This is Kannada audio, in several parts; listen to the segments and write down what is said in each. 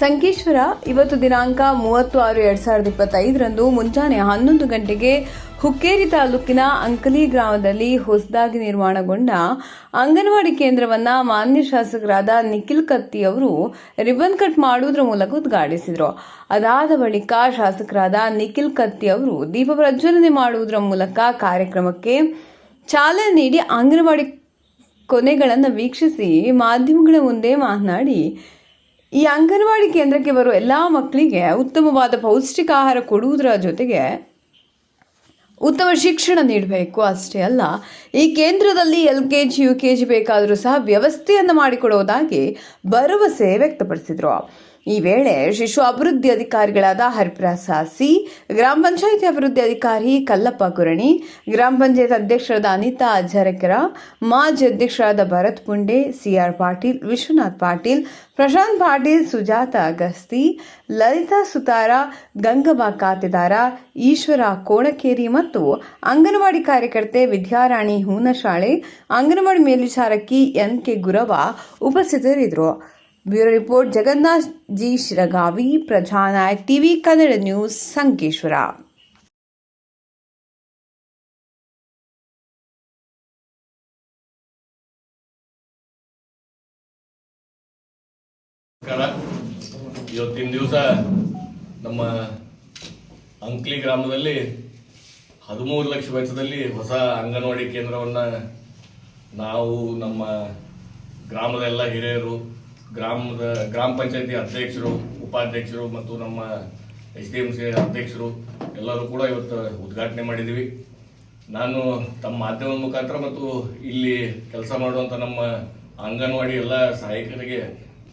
ಸಂಕೇಶ್ವರ ಇವತ್ತು ದಿನಾಂಕ ಮೂವತ್ತು ಆರು ಎರಡ್ ಸಾವಿರದ ಇಪ್ಪತ್ತೈದರಂದು ಮುಂಜಾನೆ ಹನ್ನೊಂದು ಗಂಟೆಗೆ ಹುಕ್ಕೇರಿ ತಾಲೂಕಿನ ಅಂಕಲಿ ಗ್ರಾಮದಲ್ಲಿ ಹೊಸದಾಗಿ ನಿರ್ಮಾಣಗೊಂಡ ಅಂಗನವಾಡಿ ಕೇಂದ್ರವನ್ನ ಮಾನ್ಯ ಶಾಸಕರಾದ ನಿಖಿಲ್ ಕತ್ತಿ ಅವರು ರಿಬನ್ ಕಟ್ ಮಾಡುವುದರ ಮೂಲಕ ಉದ್ಘಾಟಿಸಿದರು. ಅದಾದ ಬಳಿಕ ಶಾಸಕರಾದ ನಿಖಿಲ್ ಕತ್ತಿ ಅವರು ದೀಪ ಪ್ರಜ್ವಲನೆ ಮಾಡುವುದರ ಮೂಲಕ ಕಾರ್ಯಕ್ರಮಕ್ಕೆ ಚಾಲನೆ ನೀಡಿ ಅಂಗನವಾಡಿ ಕೊನೆಗಳನ್ನು ವೀಕ್ಷಿಸಿ ಮಾಧ್ಯಮಗಳ ಮುಂದೆ ಮಾತನಾಡಿ ಈ ಅಂಗನವಾಡಿ ಕೇಂದ್ರಕ್ಕೆ ಬರುವ ಎಲ್ಲ ಮಕ್ಕಳಿಗೆ ಉತ್ತಮವಾದ ಪೌಷ್ಟಿಕ ಆಹಾರ ಕೊಡುವುದರ ಜೊತೆಗೆ ಉತ್ತಮ ಶಿಕ್ಷಣ ನೀಡಬೇಕು ಅಷ್ಟೇ ಅಲ್ಲ, ಈ ಕೇಂದ್ರದಲ್ಲಿ L K G, U K G ಬೇಕಾದರೂ ಸಹ ವ್ಯವಸ್ಥೆಯನ್ನು ಮಾಡಿಕೊಡುವುದಾಗಿ ಭರವಸೆ ವ್ಯಕ್ತಪಡಿಸಿದರು. ಈ ವೇಳೆ ಶಿಶು ಅಭಿವೃದ್ಧಿ ಅಧಿಕಾರಿಗಳಾದ ಹರಿಪ್ರಸಾದ್ ಸಿ, ಗ್ರಾಮ ಪಂಚಾಯಿತಿ ಅಭಿವೃದ್ಧಿ ಅಧಿಕಾರಿ ಕಲ್ಲಪ್ಪ ಕುರಣಿ, ಗ್ರಾಮ ಪಂಚಾಯತ್ ಅಧ್ಯಕ್ಷರಾದ ಅನಿತಾ ಅಜ್ಜರಕರ ಮಾಜಿ ಅಧ್ಯಕ್ಷರಾದ ಭರತ್ ಪುಂಡೆ, ಸಿಆರ್ ಪಾಟೀಲ್, ವಿಶ್ವನಾಥ್ ಪಾಟೀಲ್, ಪ್ರಶಾಂತ್ ಪಾಟೀಲ್, ಸುಜಾತ ಅಗಸ್ತಿ, ಲಲಿತಾ ಸುತಾರ, ಗಂಗಮ್ಮ ಖಾತೆದಾರ, ಈಶ್ವರ ಕೋಣಕೇರಿ ಮತ್ತು ಅಂಗನವಾಡಿ ಕಾರ್ಯಕರ್ತೆ ವಿದ್ಯಾರಾಣಿ ಹೂನಶಾಳೆ, ಅಂಗನವಾಡಿ ಮೇಲ್ವಿಚಾರಕಿ ಎನ್ ಕೆ ಗುರವ ಉಪಸ್ಥಿತರಿದ್ದರು. Bureau report, Jagannath G Shiragavi Prajanayak TV Kannada news, Sankeshwar. ಇವತ್ತಿನ ದಿವಸ ನಮ್ಮ ಅಂಕ್ಲಿ ಗ್ರಾಮದಲ್ಲಿ ಹದಿಮೂರು ಲಕ್ಷ ವೆಚ್ಚದಲ್ಲಿ ಹೊಸ ಅಂಗನವಾಡಿ ಕೇಂದ್ರವನ್ನು ನಾವು ನಮ್ಮ ಗ್ರಾಮದ ಎಲ್ಲ ಹಿರಿಯರು ಗ್ರಾಮದ ಗ್ರಾಮ ಪಂಚಾಯತಿ ಅಧ್ಯಕ್ಷರು, ಉಪಾಧ್ಯಕ್ಷರು ಮತ್ತು ನಮ್ಮ ಎಚ್ ಡಿ ಎಂ ಸಿ ಅಧ್ಯಕ್ಷರು ಎಲ್ಲರೂ ಕೂಡ ಇವತ್ತು ಉದ್ಘಾಟನೆ ಮಾಡಿದ್ದೀವಿ. ನಾನು ತಮ್ಮ ಮಾಧ್ಯಮದ ಮುಖಾಂತರ ಮತ್ತು ಇಲ್ಲಿ ಕೆಲಸ ಮಾಡುವಂಥ ನಮ್ಮ ಅಂಗನವಾಡಿ ಎಲ್ಲ ಸಹಾಯಕರಿಗೆ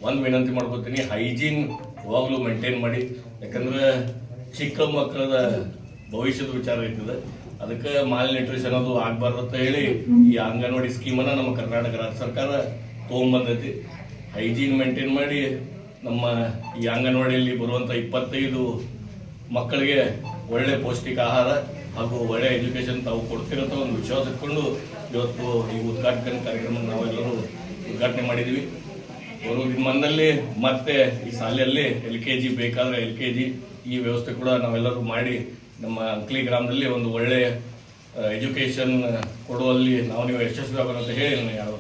ಒಂದು ವಿನಂತಿ ಮಾಡ್ಕೊತೀನಿ. ಹೈಜೀನ್ ಯಾವಾಗಲೂ ಮೇಂಟೈನ್ ಮಾಡಿ. ಯಾಕಂದ್ರೆ ಚಿಕ್ಕ ಮಕ್ಕಳದ ಭವಿಷ್ಯದ ವಿಚಾರ ಇರ್ತದೆ ಅದಕ್ಕೆ ಮಾಲ್ ನ್ಯೂಟ್ರಿಷನ್ ಅದು ಆಗಬಾರ್ದು ಅಂತ ಹೇಳಿ ಈ ಅಂಗನವಾಡಿ ಸ್ಕೀಮನ್ನು ನಮ್ಮ ಕರ್ನಾಟಕ ರಾಜ್ಯ ಸರ್ಕಾರ ತೊಗೊಂಬಂದೈತಿ. ಹೈಜೀನ್ ಮೇಂಟೈನ್ ಮಾಡಿ ನಮ್ಮ ಈ ಅಂಗನವಾಡಿಯಲ್ಲಿ ಬರುವಂಥ ಇಪ್ಪತ್ತೈದು ಮಕ್ಕಳಿಗೆ ಒಳ್ಳೆ ಪೌಷ್ಟಿಕ ಆಹಾರ ಹಾಗೂ ಒಳ್ಳೆ ಎಜುಕೇಶನ್ ತಾವು ಕೊಡ್ತಿರಂತ ಒಂದು ವಿಶ್ವಾಸ ಇಟ್ಕೊಂಡು ಇವತ್ತು ಈ ಉದ್ಘಾಟನೆ ಕಾರ್ಯಕ್ರಮ ನಾವೆಲ್ಲರೂ ಉದ್ಘಾಟನೆ ಮಾಡಿದ್ದೀವಿ. ಬರೋ ದಿನಮಾನದಲ್ಲಿ ಮತ್ತೆ ಈ ಶಾಲೆಯಲ್ಲಿ ಎಲ್ ಕೆ ಜಿ ಬೇಕಾದ್ರೆ ಎಲ್ ಕೆ ಜಿ ಈ ವ್ಯವಸ್ಥೆ ಕೂಡ ನಾವೆಲ್ಲರೂ ಮಾಡಿ ನಮ್ಮ ಅಂಕ್ಲಿ ಗ್ರಾಮದಲ್ಲಿ ಒಂದು ಒಳ್ಳೆ ಎಜುಕೇಶನ್ ಕೊಡುವಲ್ಲಿ ನಾವು ನೀವು ಯಶಸ್ವಿ ಅಂತ ಹೇಳಿ ನಾನು ಯಾರು